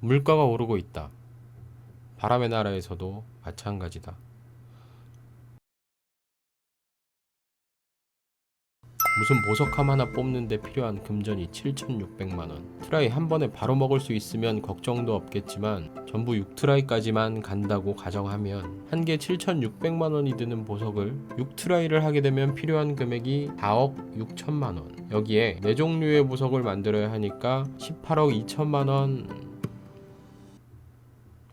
물가가 오르고 있다. 바람의 나라에서도 마찬가지다. 무슨 보석함 하나 뽑는데 필요한 금전이 7,600만 원. 트라이 한 번에 바로 먹을 수 있으면 걱정도 없겠지만 전부 6트라이까지만 간다고 가정하면 한 개 7,600만 원이 드는 보석을 6트라이를 하게 되면 필요한 금액이 4억 6천만 원. 여기에 네 종류의 보석을 만들어야 하니까 18억 2천만 원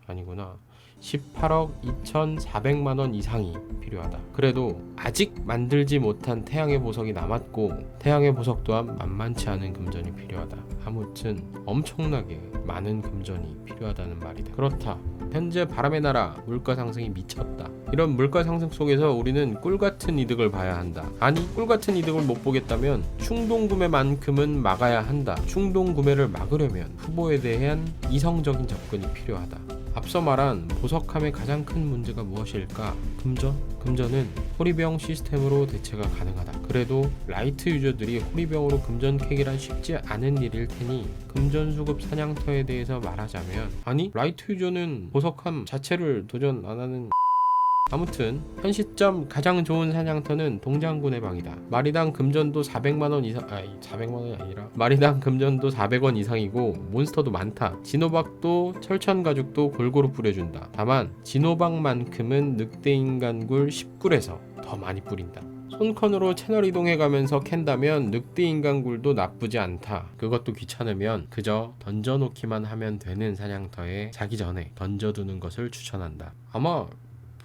아니구나. 18억 2,400만 원 이상이 필요하다. 그래도 아직 만들지 못한 태양의 보석이 남았고 태양의 보석 또한 만만치 않은 금전이 필요하다. 아무튼 엄청나게 많은 금전이 필요하다는 말이다. 그렇다. 현재 바람의 나라 물가 상승이 미쳤다. 이런 물가 상승 속에서 우리는 꿀 같은 이득을 봐야 한다. 아니 꿀 같은 이득을 못 보겠다면 충동 구매만큼은 막아야 한다. 충동 구매를 막으려면 후보에 대한 이성적인 접근이 필요하다. 앞서 말한 보석함의 가장 큰 문제가 무엇일까? 금전? 금전은 호리병 시스템으로 대체가 가능하다. 그래도 라이트 유저들이 호리병으로 금전 캐기란 쉽지 않은 일일 테니 금전 수급 사냥터에 대해서 말하자면 아니 라이트 유저는 보석함 자체를 도전 안 하는 아무튼 현 시점 가장 좋은 사냥터는 동장군의 방이다. 마리당 금전도 400만 원 이상 아니 400만 원이 아니라 마리당 금전도 400원 이상이고 몬스터도 많다. 진호박도 철천 가죽도 골고루 뿌려준다. 다만 진호박만큼은 늑대 인간굴 10굴에서 더 많이 뿌린다. 손컨으로 채널 이동해가면서 캔다면 늑대 인간굴도 나쁘지 않다. 그것도 귀찮으면 그저 던져놓기만 하면 되는 사냥터에 자기 전에 던져두는 것을 추천한다. 아마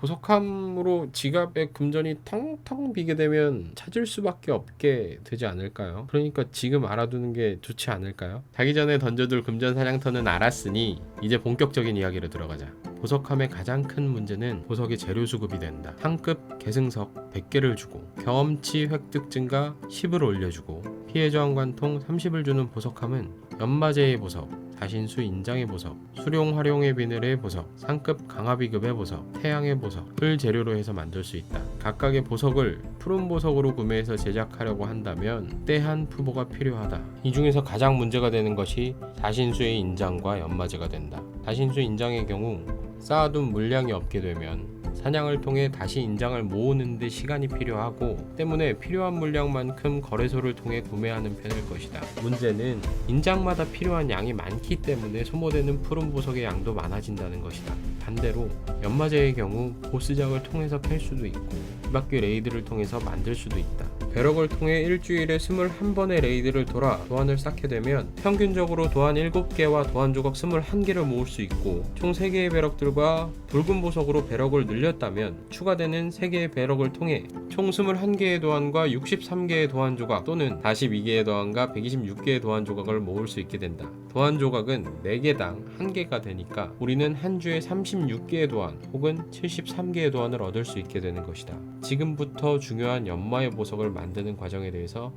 보석함으로 지갑에 금전이 텅텅 비게 되면 찾을 수밖에 없게 되지 않을까요? 그러니까 지금 알아두는 게 좋지 않을까요? 자기 전에 던져둘 금전 사냥터는 알았으니 이제 본격적인 이야기로 들어가자. 보석함의 가장 큰 문제는 보석의 재료 수급이 된다. 상급 계승석 100개를 주고 경험치 획득 증가 10을 올려주고 피해 저항 관통 30을 주는 보석함은 연마제의 보석, 자신수 인장의 보석, 수룡 활용의 비늘의 보석, 상급 강화비급의 보석, 태양의 보석을 재료로 해서 만들 수 있다. 각각의 보석을 푸른 보석으로 구매해서 제작하려고 한다면 때한 푸보가 필요하다. 이 중에서 가장 문제가 되는 것이 자신수의 인장과 연마제가 된다. 자신수 인장의 경우 쌓아둔 물량이 없게 되면 사냥을 통해 다시 인장을 모으는데 시간이 필요하고 때문에 필요한 물량만큼 거래소를 통해 구매하는 편일 것이다. 문제는 인장마다 필요한 양이 많기 때문에 소모되는 푸른 보석의 양도 많아진다는 것이다. 반대로 연마제의 경우 보스작을 통해서 캘 수도 있고 이바퀴 레이드를 통해서 만들 수도 있다. 배럭을 통해 일주일에 21번의 레이드를 돌아 도안을 쌓게 되면 평균적으로 도안 7개와 도안 조각 21개를 모을 수 있고 총 3개의 배럭들과 붉은 보석으로 배럭을 늘렸다면 추가되는 3개의 배럭을 통해 총 21개의 도안과 63개의 도안 조각 또는 42개의 도안과 126개의 도안 조각을 모을 수 있게 된다. 도안 조각은 4개당 1개가 되니까 우리는 한 주에 36개의 도안 혹은 73개의 도안을 얻을 수 있게 되는 것이다. 지금부터 중요한 연마의 보석을 만 드는 과정에 대해서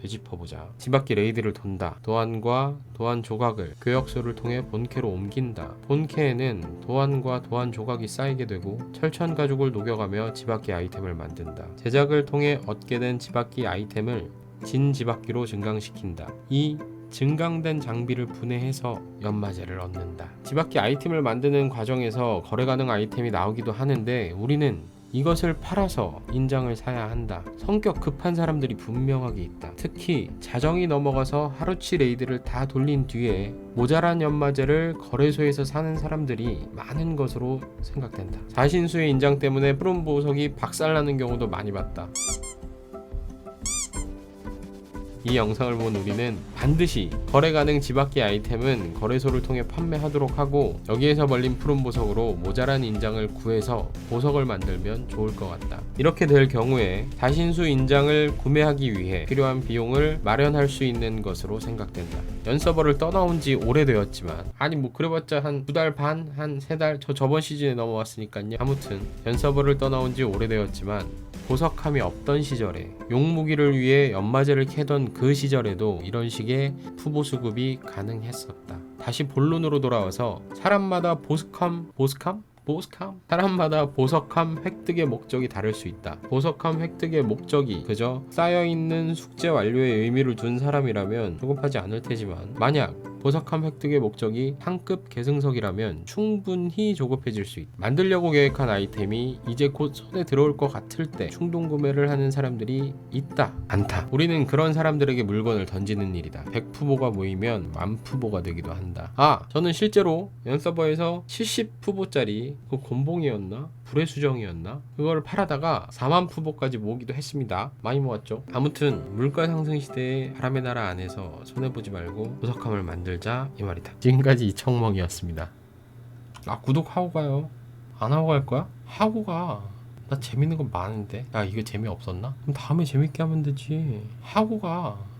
되짚어보자. 뒤바퀴 레이드를 돈다. 도안과 도안 조각을 교역소를 통해 본캐로 옮긴다. 본캐에는 도안과 도안 조각이 쌓이게 되고 철천 가죽을 녹여가며 지바퀴 아이템을 만든다. 제작을 통해 얻게 된 지바퀴 아이템을 진 지바퀴로 증강시킨다. 이 증강된 장비를 분해해서 연마제를 얻는다. 지바퀴 아이템을 만드는 과정에서 거래 가능 아이템이 나오기도 하는데 우리는 이것을 팔아서 인장을 사야 한다. 성격 급한 사람들이 분명하게 있다. 특히 자정이 넘어가서 하루치 레이드를 다 돌린 뒤에 모자란 연마제를 거래소에서 사는 사람들이 많은 것으로 생각된다. 자신수의 인장 때문에 푸른 보석이 박살나는 경우도 많이 봤다. 이 영상을 본 우리는 반드시 거래 가능 지바퀴 아이템은 거래소를 통해 판매하도록 하고 여기에서 벌린 푸른 보석으로 모자란 인장을 구해서 보석을 만들면 좋을 것 같다. 이렇게 될 경우에 자신수 인장을 구매하기 위해 필요한 비용을 마련할 수 있는 것으로 생각된다. 연 서버를 떠나온 지 오래되었지만 아니 뭐 그래봤자 한 두 달 반, 한 세 달 저 저번 시즌에 넘어왔으니까요. 아무튼 연 서버를 떠나온 지 오래되었지만 보석함이 없던 시절에 용무기를 위해 연마제를 캐던 그 시절에도 이런 식의 푸보 수급이 가능했었다. 다시 본론으로 돌아와서 사람마다 보석함, 보석함? 보석함? 사람마다 보석함 획득의 목적이 다를 수 있다. 보석함 획득의 목적이 그저 쌓여있는 숙제 완료에 의미를 둔 사람이라면 조급하지 않을 테지만 만약 보석함 획득의 목적이 상급 계승석이라면 충분히 조급해질 수 있다. 만들려고 계획한 아이템이 이제 곧 손에 들어올 것 같을 때 충동 구매를 하는 사람들이 있다. 않다. 우리는 그런 사람들에게 물건을 던지는 일이다. 100푸보가 모이면 만푸보가 되기도 한다. 아, 저는 실제로 연서버에서 70푸보짜리 그 곤봉이었나? 불의 수정이었나? 그걸 팔아다가 4만 푸보까지 모으기도 했습니다. 많이 모았죠. 아무튼 물가 상승 시대에 바람의 나라 안에서 손해 보지 말고 보석함을 만들자 이 말이다. 지금까지 이청멍이었습니다. 아 구독하고 가요. 안 하고 갈 거야? 하고 가. 나 재밌는 거 많은데. 야 이거 재미 없었나? 그럼 다음에 재밌게 하면 되지. 하고 가.